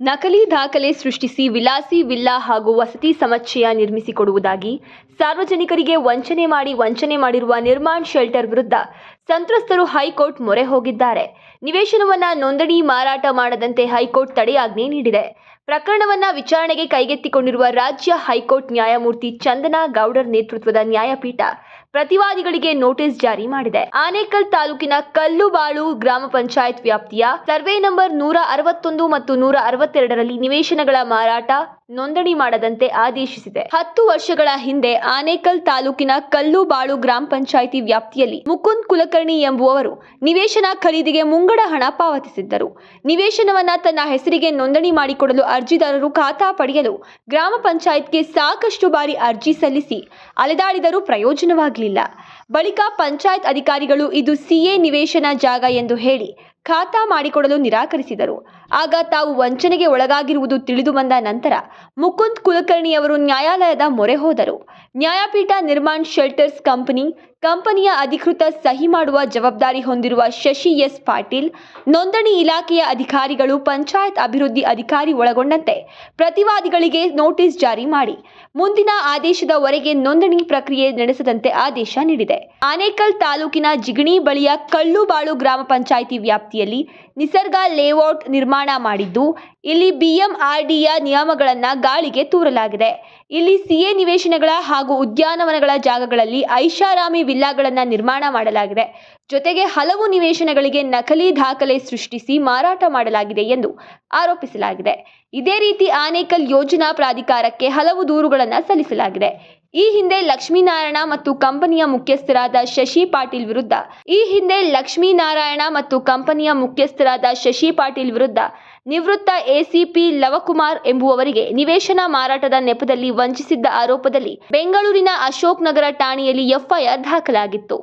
ನಕಲಿ ದಾಖಲೆ ಸೃಷ್ಟಿಸಿ ವಿಲಾಸಿ ವಿಲ್ಲಾ ಹಾಗೂ ವಸತಿ ಸಮುಚ್ಚಯ ನಿರ್ಮಿಸಿಕೊಡುವುದಾಗಿ ಸಾರ್ವಜನಿಕರಿಗೆ ವಂಚನೆ ಮಾಡಿ ವಂಚನೆ ಮಾಡಿರುವ ನಿರ್ಮಾಣ್ ಶೆಲ್ಟರ್ ವಿರುದ್ಧ ಸಂತ್ರಸ್ತರು ಹೈಕೋರ್ಟ್ ಮೊರೆ ಹೋಗಿದ್ದಾರೆ. ನಿವೇಶನವನ್ನ ನೋಂದಣಿ ಮಾರಾಟ ಮಾಡದಂತೆ ಹೈಕೋರ್ಟ್ ತಡೆಯಾಜ್ಞೆ ನೀಡಿದೆ. ಪ್ರಕರಣವನ್ನ ವಿಚಾರಣೆಗೆ ಕೈಗೆತ್ತಿಕೊಂಡಿರುವ ರಾಜ್ಯ ಹೈಕೋರ್ಟ್ ನ್ಯಾಯಮೂರ್ತಿ ಚಂದನಾ ಗೌಡರ್ ನೇತೃತ್ವದ ನ್ಯಾಯಪೀಠ ಪ್ರತಿವಾದಿಗಳಿಗೆ ನೋಟಿಸ್ ಜಾರಿ ಮಾಡಿದೆ. ಆನೇಕಲ್ ತಾಲೂಕಿನ ಕಲ್ಲುಬಾಳು ಗ್ರಾಮ ಪಂಚಾಯತ್ ವ್ಯಾಪ್ತಿಯ ಸರ್ವೆ ನಂಬರ್ ನೂರ ಅರವತ್ತೊಂದು ಮತ್ತು ನೂರ ಅರವತ್ತೆರಡರಲ್ಲಿ ನಿವೇಶನಗಳ ಮಾರಾಟ ನೋಂದಣಿ ಮಾಡದಂತೆ ಆದೇಶಿಸಿದೆ. ಹತ್ತು ವರ್ಷಗಳ ಹಿಂದೆ ಆನೇಕಲ್ ತಾಲೂಕಿನ ಕಲ್ಲುಬಾಳು ಗ್ರಾಮ ಪಂಚಾಯಿತಿ ವ್ಯಾಪ್ತಿಯಲ್ಲಿ ಮುಕುಂದ್ ಕುಲಕರ್ಣಿ ಎಂಬುವವರು ನಿವೇಶನ ಖರೀದಿಗೆ ಮುಂಗಡ ಹಣ ಪಾವತಿಸಿದ್ದರು. ನಿವೇಶನವನ್ನ ತನ್ನ ಹೆಸರಿಗೆ ನೋಂದಣಿ ಮಾಡಿಕೊಡಲು ಅರ್ಜಿದಾರರು ಖಾತಾ ಪಡೆಯಲು ಗ್ರಾಮ ಪಂಚಾಯತ್ಗೆ ಸಾಕಷ್ಟು ಬಾರಿ ಅರ್ಜಿ ಸಲ್ಲಿಸಿ ಅಲೆದಾಡಿದರೂ ಪ್ರಯೋಜನವಾಗಲಿಲ್ಲ. ಬಳಿಕ ಪಂಚಾಯತ್ ಅಧಿಕಾರಿಗಳು ಇದು ಸಿಎ ನಿವೇಶನ ಜಾಗ ಎಂದು ಹೇಳಿ ಖಾತಾ ಮಾಡಿಕೊಡಲು ನಿರಾಕರಿಸಿದರು. ಆಗ ತಾವು ವಂಚನೆಗೆ ಒಳಗಾಗಿರುವುದು ತಿಳಿದು ಬಂದ ನಂತರ ಮುಕುಂದ್ ಕುಲಕರ್ಣಿ ಅವರು ನ್ಯಾಯಾಲಯದ ಮೊರೆ ಹೋದರು. ನ್ಯಾಯಪೀಠ ನಿರ್ಮಾಣ್ ಶೆಲ್ಟರ್ಸ್ ಕಂಪನಿ, ಕಂಪನಿಯ ಅಧಿಕೃತ ಸಹಿ ಮಾಡುವ ಜವಾಬ್ದಾರಿ ಹೊಂದಿರುವ ಶಶಿ ಎಸ್ ಪಾಟೀಲ್, ನೋಂದಣಿ ಇಲಾಖೆಯ ಅಧಿಕಾರಿಗಳು, ಪಂಚಾಯತ್ ಅಭಿವೃದ್ಧಿ ಅಧಿಕಾರಿ ಒಳಗೊಂಡಂತೆ ಪ್ರತಿವಾದಿಗಳಿಗೆ ನೋಟಿಸ್ ಜಾರಿ ಮಾಡಿ. ಮುಂದಿನ ಆದೇಶದವರೆಗೆ ನೋಂದಣಿ ಪ್ರಕ್ರಿಯೆ ನಡೆಸದಂತೆ ಆದೇಶ ನೀಡಿದೆ. ಆನೇಕಲ್ ತಾಲೂಕಿನ ಜಿಗಣಿ ಬಳಿಯ ಕಳ್ಳುಬಾಳು ಗ್ರಾಮ ಪಂಚಾಯಿತಿ ವ್ಯಾಪ್ತಿಯಲ್ಲಿ ನಿಸರ್ಗ ಲೇಔಟ್ ನಿರ್ಮಾಣ ಮಾಡಿದ್ದು ಇಲ್ಲಿ ಬಿಎಂಆರ್ಡಿಯ ನಿಯಮಗಳನ್ನು ಗಾಳಿಗೆ ತೂರಲಾಗಿದೆ. ಇಲ್ಲಿ ಸಿಎ ನಿವೇಶನಗಳ ಹಾಗೂ ಉದ್ಯಾನವನಗಳ ಜಾಗಗಳಲ್ಲಿ ಐಷಾರಾಮಿ ವಿಲ್ಲಾಗಳನ್ನು ನಿರ್ಮಾಣ ಮಾಡಲಾಗಿದೆ. ಜೊತೆಗೆ ಹಲವು ನಿವೇಶನಗಳಿಗೆ ನಕಲಿ ದಾಖಲೆ ಸೃಷ್ಟಿಸಿ ಮಾರಾಟ ಮಾಡಲಾಗಿದೆ ಎಂದು ಆರೋಪಿಸಲಾಗಿದೆ. ಇದೇ ರೀತಿ ಆನೇಕಲ್ ಯೋಜನಾ ಪ್ರಾಧಿಕಾರಕ್ಕೆ ಹಲವು ದೂರುಗಳನ್ನು ಸಲ್ಲಿಸಲಾಗಿದೆ. ಈ ಹಿಂದೆ ಲಕ್ಷ್ಮೀನಾರಾಯಣ ಮತ್ತು ಕಂಪನಿಯ ಮುಖ್ಯಸ್ಥರಾದ ಶಶಿ ಪಾಟೀಲ್ ವಿರುದ್ಧ ಈ ಹಿಂದೆ ಲಕ್ಷ್ಮೀನಾರಾಯಣ ಮತ್ತು ಕಂಪನಿಯ ಮುಖ್ಯಸ್ಥರಾದ ಶಶಿ ಪಾಟೀಲ್ ವಿರುದ್ಧ ನಿವೃತ್ತ ಎಸಿಪಿ ಲವಕುಮಾರ್ ಎಂಬುವವರಿಗೆ ನಿವೇಶನ ಮಾರಾಟದ ನೆಪದಲ್ಲಿ ವಂಚಿಸಿದ್ದ ಆರೋಪದಲ್ಲಿ ಬೆಂಗಳೂರಿನ ಅಶೋಕ್ ನಗರ ಠಾಣೆಯಲ್ಲಿ ಎಫ್ಐಆರ್ ದಾಖಲಾಗಿತ್ತು.